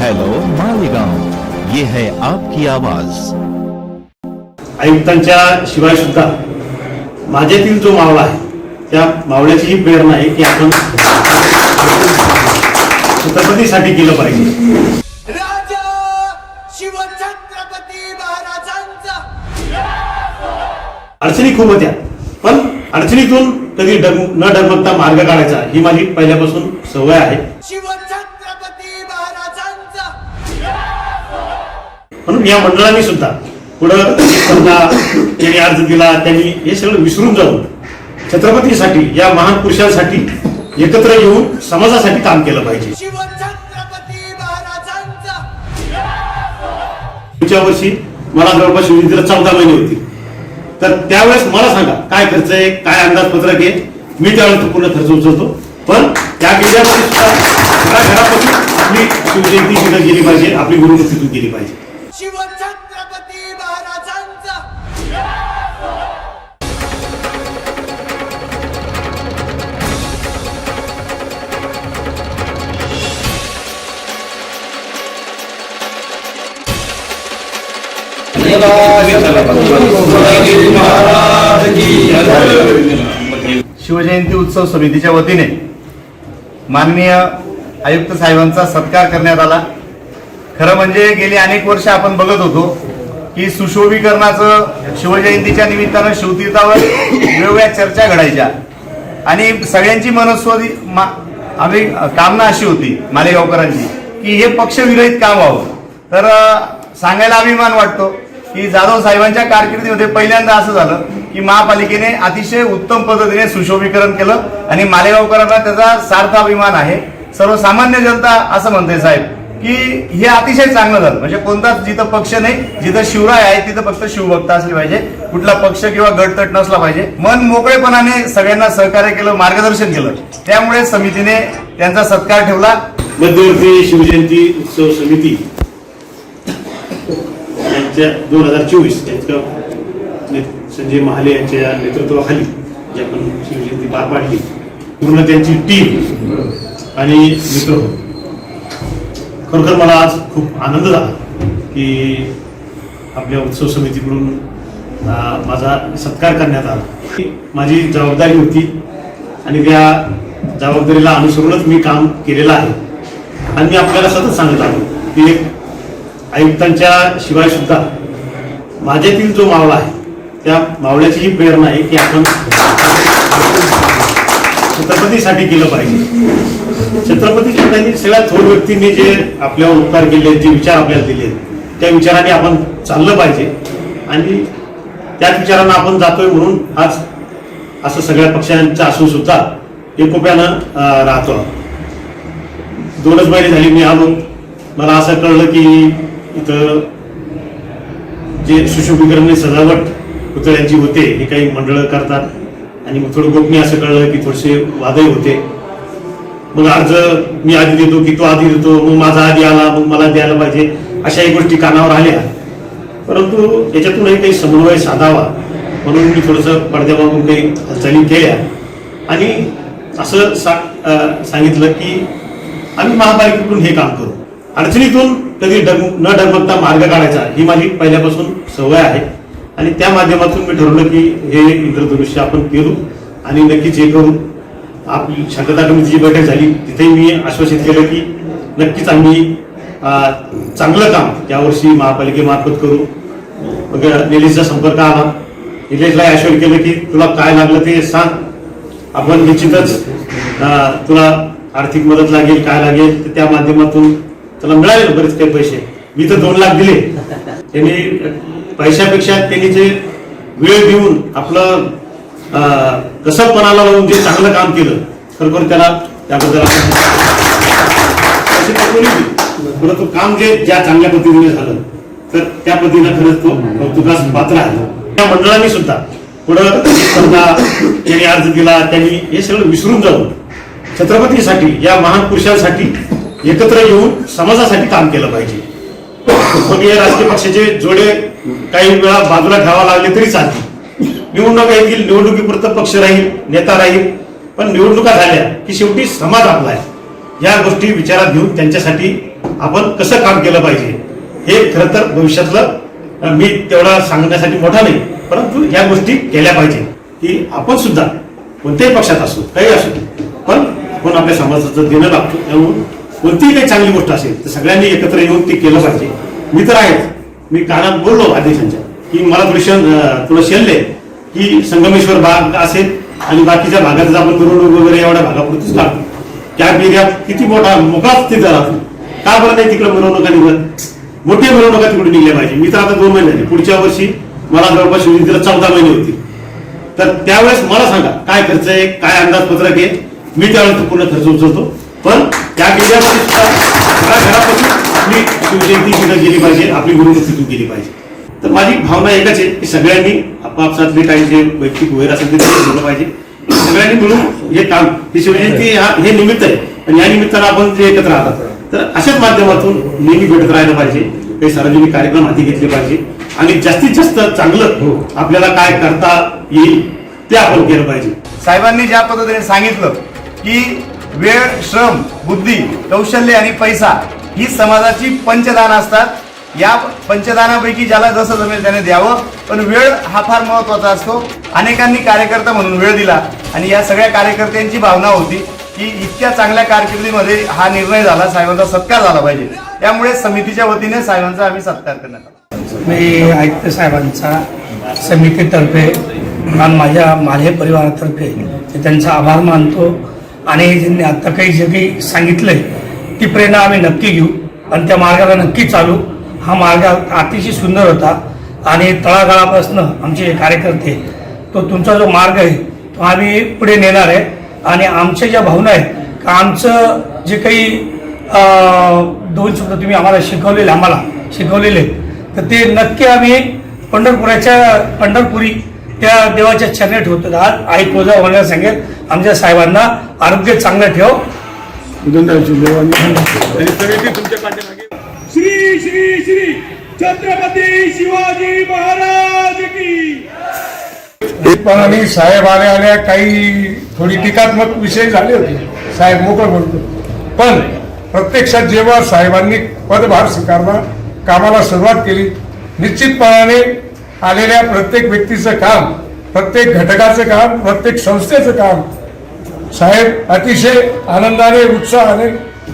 Hello Malegaon ये है आपकी आवाज. आयुक्तांच्या शिवाय सुद्धा माझ्यातील जो मावळा आहे त्या मावळ्याची ही प्रेरणा आहे की आपण छत्रपतीसाठी केलं पाहिजे. राजा शिवछत्रपती महाराजांचा. अडचणी खूप होत्या पण अडचणीतून कधी डग न डगमगता मार्ग काढायचा ही माझी पहिल्यापासून सवय आहे. म्हणून या मंडळांनी सुद्धा पुढं त्यांनी अर्ज दिला त्यांनी हे सगळं विसरून जाऊन छत्रपतीसाठी या महान पुरुषांसाठी एकत्र येऊन समाजासाठी काम केलं पाहिजे. पुढच्या वर्षी मला जवळपास शिवजयंतीला चौदा महिने होती तर त्यावेळेस मला सांगा काय खर्च आहे काय अंदाजपत्रक आहे? मी त्यावेळेस तो पूर्ण खर्च उचलतो. पण त्या केंद्रामध्ये सुद्धा घरापासून आपली शिवजयंती तिथं गेली पाहिजे आपली तिथून गेली पाहिजे. शिवछत्रपती महाराजांचा. शिवजयंती उत्सव समितीच्या वतीने माननीय आयुक्त साहेबांचा सत्कार करण्यात आला. खरं म्हणजे गेली अनेक वर्ष आपण बघत होतो की सुशोभीकरणाचं शिवजयंतीच्या निमित्तानं शिवतीर्थावर वेगवेगळ्या चर्चा घडायच्या. आणि सगळ्यांची मनस्वती मा आम्ही कामना अशी होती मालेगावकरांची की हे पक्षविरहित काम व्हावं. तर सांगायला अभिमान वाटतो की जाधव साहेबांच्या कारकिर्दीमध्ये पहिल्यांदा असं झालं की महापालिकेने अतिशय उत्तम पद्धतीने सुशोभीकरण केलं आणि मालेगावकरांना त्याचा सार्थ अभिमान आहे. सर्वसामान्य जनता असं म्हणते साहेब. की हे अतिशय चांगलं झालं. म्हणजे कोणताच जिथं पक्ष नाही जिथं शिवराय आहे तिथं फक्त शिवभक्त असले पाहिजे. कुठला पक्ष किंवा गटतट नसला पाहिजे. मन मोकळेपणाने सगळ्यांना सहकार्य केलं मार्गदर्शन केलं. त्यामुळे समितीने त्यांचा सत्कार ठेवला. मध्यवर्ती शिवजयंती उत्सव समिती यांच्या दोन हजार चोवीस यांच्या संजय महाले यांच्या नेतृत्वाखाली जी आपण शिवजयंती पार पाडली पूर्ण त्यांची टीम आणि मित्र खरोखर मला आज खूप आनंद झाला की आपल्या उत्सव समितीकडून माझा सत्कार करण्यात आला. माझी जबाबदारी होती आणि त्या जबाबदारीला अनुसरूनच मी काम केलेलं आहे. आणि मी आपल्याला सतत सांगत आलो की एक आयुक्तांच्या शिवाय सुद्धा माझ्यातील जो मावळा आहे त्या मावळ्याची ही प्रेरणा आहे की आपण छत्रपतीसाठी केलं पाहिजे. छत्रपती त्यांनी सगळ्या थोर व्यक्तींनी जे आपल्यावर उपकार केले जे विचार आपल्याला दिले त्या विचाराने आपण चाललं पाहिजे. आणि त्याच विचारांना आपण जातोय म्हणून आज असं सगळ्या पक्षांचं असून सुद्धा एकोप्यानं राहतो. दोनच महिने झाली मी आलो मला असं कळलं की इथं जे सुशोभीकरण सजावट पुतळ्यांची होते हे काही मंडळं करतात. आणि मग थोडं गोपनीय असं कळलं की थोडेसे वादही होते. मग अर्ज मी आधी देतो की तो आधी देतो मग माझा आधी आला मग मला द्यायला पाहिजे अशाही गोष्टी कानावर आल्या. परंतु याच्यातूनही काही समन्वय साधावा म्हणून मी थोडंसं पडद्यामागून काही हालचाली केल्या. आणि असं सा सांगितलं की आम्ही महापालिकेकडून हे काम करू. अडचणीतून कधी डग न डगमगता मार्ग काढायचा ही माझी पहिल्यापासून सवय आहे. आणि त्या माध्यमातून मी ठरवलं की हे इंद्रधनुष्य आपण केलो आणि नक्कीच हे करू. आपली शांतता कमिटीची बैठक झाली तिथे मी आश्वासित केलं की नक्कीच आम्ही चांगलं काम यावर्षी महापालिकेमार्फत करू. मग निलेशचा संपर्क आला. निलेशला आश्वर केलं की तुला काय लागलं ते सांग. आपण निश्चितच तुला आर्थिक मदत लागेल काय लागेल तर त्या माध्यमातून तुला मिळाले बरेच काही पैसे. मी तर दोन लाख दिले. त्यांनी पैशापेक्षा त्यांनी जे वेळ देऊन आपलं कसपणाला कसं लावून जे चांगलं काम केलं खरोखर त्याला त्याबद्दल आपण पैसे परंतु काम जे ज्या चांगल्या पद्धतीने झालं तर त्या पद्धतीनं खरंच तो कौतुकास पात्र आहे. त्या मंडळांनी सुद्धा पुढं त्यांनी अर्ज दिला त्यांनी हे सगळं विसरून जाऊन छत्रपतीसाठी या महान पुरुषांसाठी एकत्र येऊन समाजासाठी काम केलं पाहिजे. मग या राजकीय पक्षाचे जोडे काही वेळा बाजूला ठेवा लागले तरी चालतील. निवडणुका येतील निवडणुकीपुरतं पक्ष राहील नेता राहील पण निवडणुका झाल्या की शेवटी समाज आपला आहे. या गोष्टी विचारात घेऊन त्यांच्यासाठी आपण कसं काम केलं पाहिजे हे खरं तर भविष्यातलं मी तेवढा सांगण्यासाठी मोठा नाही परंतु या गोष्टी केल्या पाहिजे की आपण सुद्धा कोणत्याही पक्षात असू काही असू पण आपण आपल्या समाजाचं देणं लागतो त्यामुळे कोणतीही काही चांगली गोष्ट असेल तर सगळ्यांनी एकत्र येऊन ते केलं पाहिजे. मी तर आहेच. मी कानात बोललो अध्यक्षांच्या की मला थोडी थोडं शेलले की संगमेश्वर भाग असेल आणि बाकीच्या भागातच आपण मिरवणूक वगैरे एवढ्या भागापुरतीच लागतो त्या एरियात किती मोठा मोकाच तिथं राहतो का बरं नाही तिकडे मिरवणुका निघत? मोठ्या मिरवणुका तिकडे निघल्या पाहिजे. मी तर आता दोन महिने झाले. पुढच्या वर्षी मला जवळपास शिवजीला चौदा महिने होतील. तर त्यावेळेस मला सांगा काय खर्च आहे काय अंदाजपत्रक आहे? मी त्यावेळेस पूर्ण खर्च उचलतो. पण त्या किल्ल्यामध्ये सुद्धा घराघरापासून आपली शिवजयंती तिथं गेली पाहिजे आपली तिथून गेली पाहिजे. तर माझी भावना एकच आहे की सगळ्यांनी आपापसातले काही जे वैयक्तिक वैर असेल ते गेलं पाहिजे. सगळ्यांनी मिळून हे काम ही शिवजयंती हा हे निमित्त आहे. आणि या निमित्तानं आपण जे एकत्र राहतात तर अशाच माध्यमातून नेहमी भेटत राहिलं पाहिजे. काही सार्वजनिक कार्यक्रम हाती घेतले पाहिजे. आणि जास्तीत जास्त चांगलं आपल्याला काय करता येईल ते आपण केलं पाहिजे. साहेबांनी ज्या पद्धतीने सांगितलं की वेळ श्रम बुद्धी कौशल्य आणि पैसा ही समाजाची पंचदान असतात. या पंचदानापैकी ज्याला जसं जमेल त्याने द्यावं. पण वेळ हा फार महत्त्वाचा असतो. अनेकांनी कार्यकर्ता म्हणून वेळ दिला आणि या सगळ्या कार्यकर्त्यांची भावना होती की इतक्या चांगल्या कारकिर्दीमध्ये हा निर्णय झाला साहेबांचा सत्कार झाला पाहिजे. त्यामुळे समितीच्या वतीने साहेबांचा आम्ही सत्कार करण्यात आला. मी आयुक्त साहेबांचा समितीतर्फे आणि माझ्या माझ्या परिवारातर्फे त्यांचा आभार मानतो. आणि ज्यांनी आत्ता काही जे काही सांगितलंय ती प्रेरणा आम्ही नक्की घेऊ आणि त्या मार्गाला नक्की चालू. हा मार्ग अतिशय सुंदर होता आणि तळागाळापासून आमचे जे कार्यकर्ते तो तुमचा जो मार्ग आहे तो आम्ही पुढे नेणार आहे. आणि आमच्या ज्या भावना आहेत का आमचं जे काही दोन शब्द तुम्ही आम्हाला शिकवलेले आम्हाला शिकवलेले तर ते नक्की आम्ही पंढरपुराच्या पंढरपुरी त्या देवाच्या चरणी ठेवतो आज आई तुळजा वगैरे सांगेल. आमच्या साहेबांना आरोग्य चांगलं ठेव. श्री श्री श्री छत्रपती शिवाजी महाराज की एकपणाने साहेब आल्या आल्या काही थोडी टीकात्मक विषय झाले होते. साहेब मोकळ बोलतो. पण प्रत्यक्षात जेव्हा साहेबांनी पदभार स्वीकारला कामाला सुरुवात केली निश्चितपणाने आलेल्या प्रत्येक व्यक्तीचं काम प्रत्येक घटकाचं काम प्रत्येक संस्थेचं काम साहेब अतिशय आनंदाने उत्साहाने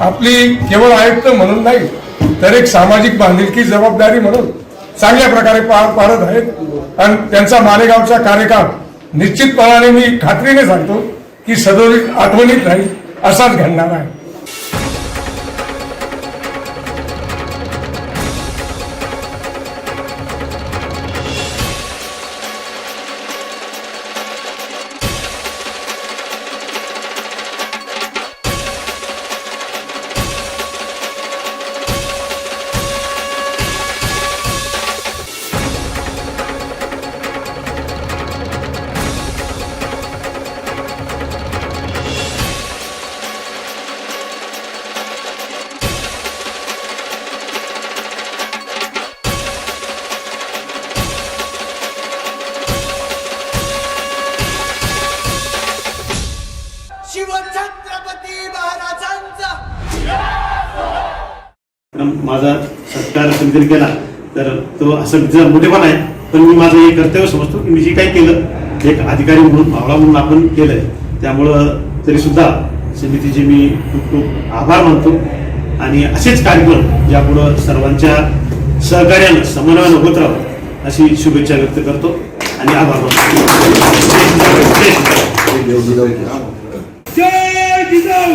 आपली केवळ आयुक्त म्हणून नाही तर एक सामाजिक बांधिलकी जबाबदारी म्हणून चांगल्या प्रकारे पार पाडत आहेत. आणि त्यांचा मालेगावचा कार्यकाळ निश्चितपणाने मी खात्रीने सांगतो की सदोदित आठवणीत राहील असाच घडणार आहे. माझा सत्कार कधीतरी केला तर तो असं तिचा मोठेपणा आहे पण मी माझं हे कर्तव्य समजतो की मी जे काही केलं एक अधिकारी म्हणून भावना म्हणून आपण केलंय त्यामुळं तरीसुद्धा समितीचे मी खूप खूप आभार मानतो. आणि असेच कार्यक्रम यापुढं सर्वांच्या सहकार्यानं समन्वयानं होत राहावं अशी शुभेच्छा व्यक्त करतो आणि आभार मानतो. जय जिजाऊ.